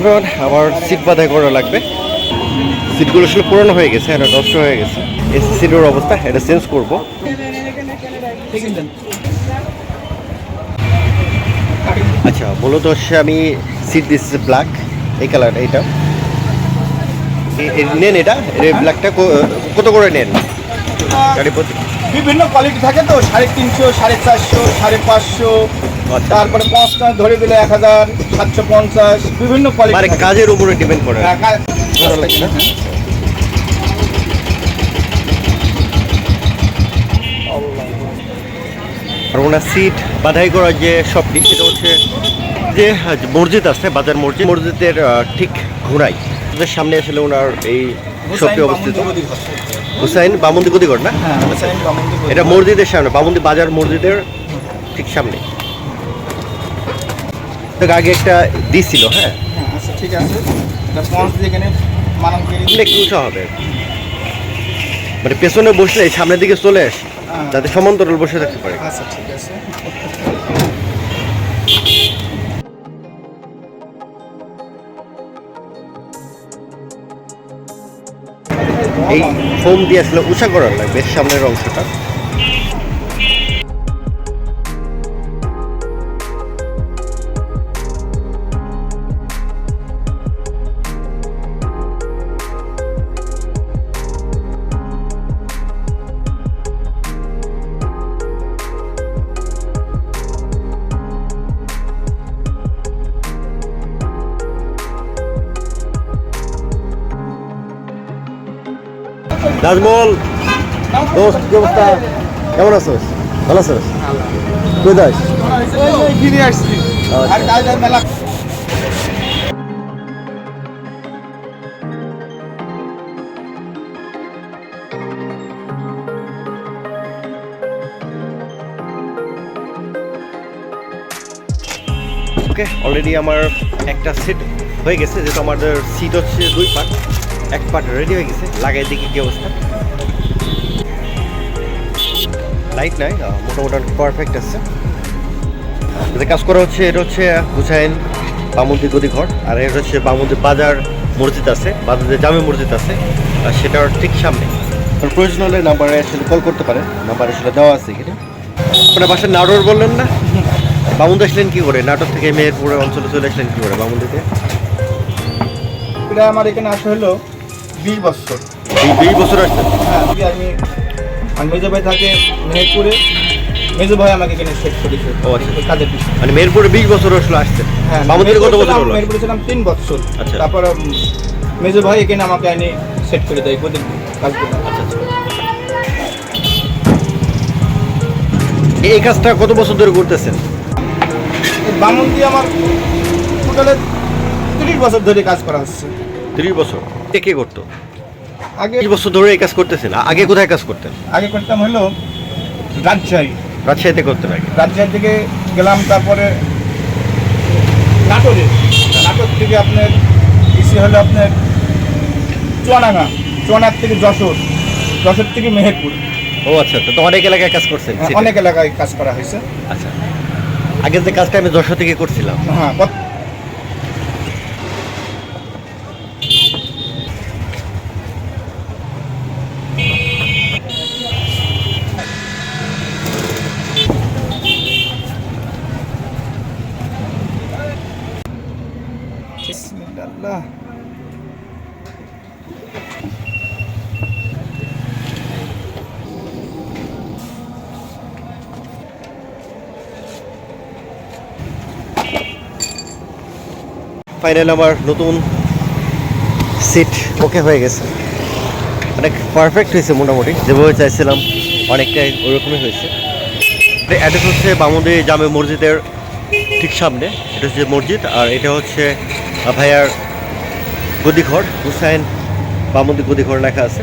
Friend আমার seat বাধাই করা লাগবে। সিটগুলো আসলে পুরনো হয়ে গেছে এটা নষ্ট হয়ে গেছে। এই সিটের অবস্থা এটা চেঞ্জ করব। আচ্ছা মূলত হচ্ছে আমি সিট দিচ্ছি ব্ল্যাক এই কালার এইটা। নেন এটা ব্ল্যাকটা কত করে নেন? বিভিন্ন কোয়ালিটি থাকে তো সাড়ে তিনশো সাড়ে চারশো সাড়ে পাঁচশো। তারপরে পাঁচটা ধরে দিলে এক হাজার সাতশো পঞ্চাশ বিভিন্ন মানে কাজের উপরে ডিপেন্ড করে। না? আর ওনার সিট বাধাই করার যে শপটি সেটা হচ্ছে যে মসজিদ আছে বাজার মসজিদ। মসজিদের ঠিক ঘোড়াই সামনে আসলে ওনার এই শপটি অবস্থিত। হুসাইন বামন্দি গদিগড় না? হ্যাঁ আচ্ছা, এটা মসজিদের সামনে বামন্দি বাজার মসজিদের ঠিক সামনে। আগে একটা দিছিল হ্যাঁ? আচ্ছা ঠিক আছে। এটা পঞ্চ দিয়ে এখানে মানাম করে সামনে একটু উঁচা হবে। মানে পেছনে বসলে সামনের দিকে চলে আসে হ্যাঁ। যাতে সমান্তরাল বসে থাকতে পারে। আচ্ছা ঠিক আছে। এই ফোম দিয়ে আসলে উঁচা করার লাগবে সামনের অংশটা। নাজমল দোস্ত, কি অবস্থা? কেমন আছোস? ভালো আছোস? কই দাস ফিরে আসছি। আর অলরেডি আমার একটা সিট হয়ে গেছে, যেহেতু আমাদের সিট হচ্ছে দুই পার্ট এক পার্ট রেডি হয়ে গেছে, লাগাই দেখি কি অবস্থা। লাইট নাই মোটামুটি পারফেক্ট আছে। যে কাজ করা হচ্ছে, এটা হচ্ছে হুসাইন বামুন্দি গদি ঘর আর এটা হচ্ছে বামুন্দি বাজার মসজিদ আছে বাজারে জামে মসজিদ আছে, আর সেটার ঠিক সামনে। প্রয়োজন হলে নাম্বারে আসলে কল করতে পারেন, নাম্বার আসলে দেওয়া আছে এখানে। আপনার বাসার নাটোর বললেন না? বামুন্দি আসলেন কী করে? নাটোর থেকে মেহেরপুরে অঞ্চলে চলে আসলেন কী করে বামুন্দিতে এটা আমার এখানে আসা হলো বিশ বছর। এই বিশ বছর আসছেন? হ্যাঁ আমি আর মেজো ভাই থাকে মেহেরপুরে। মেজো ভাই আমাকে এখানে সেট করেছে ও আচ্ছা। কাজের বিষয়ে মানে মেহেরপুরে বিশ বছর আসলে আসছেন? হ্যাঁ বামুন্দিতে কত বছর হলো? মেহেরপুরে ছিলাম তিন বছর। আচ্ছা। তারপর মেজো ভাই এখানে আমাকে এনে সেট করে দেয় প্রতিদিন কাজগুলো আচ্ছা আচ্ছা। এই কাজটা কত বছর ধরে করতেছেন? বামন দিয়ে আমার টোটালে তিরিশ বছর ধরে কাজ করা হচ্ছে। ত্রিশ বছর? কে কে করতো? আগে ত্রিশ বছর ধরে এই কাজ করতেছেন। আগে কোথায় কাজ করতেন? আগে করতাম হলো রাজশাহী। রাজশাহীতে করতেন আগে। রাজশাহী থেকে গেলাম তারপরে নাটোরে। নাটোর থেকে আপনার ইসি হলো আপনার চুয়াডাঙ্গা। চুয়াডাঙ্গা থেকে যশোর। যশোর থেকে মেহেরপুর। ও আচ্ছা তো অনেক এলাকায় কাজ করছেন হ্যাঁ, অনেক এলাকায় কাজ করা হয়েছে। আচ্ছা। আগে যে কাজটা আমি যশোর থেকে করছিলাম। হ্যাঁ ফাইনাল আমার নতুন সিট ওকে হয়ে গেছে। অনেক পারফেক্ট হয়েছে মোটামুটি। যেভাবে চাইছিলাম, অনেকটাই ওরকমই হয়েছে। অ্যাড্রেস হচ্ছে বামুদি জামে মসজিদের ঠিক সামনে। এটা হচ্ছে মসজিদ, আর এটা হচ্ছে ভাইয়ার গদিঘর, হুসাইন বামুদি গদিঘর লেখা আছে।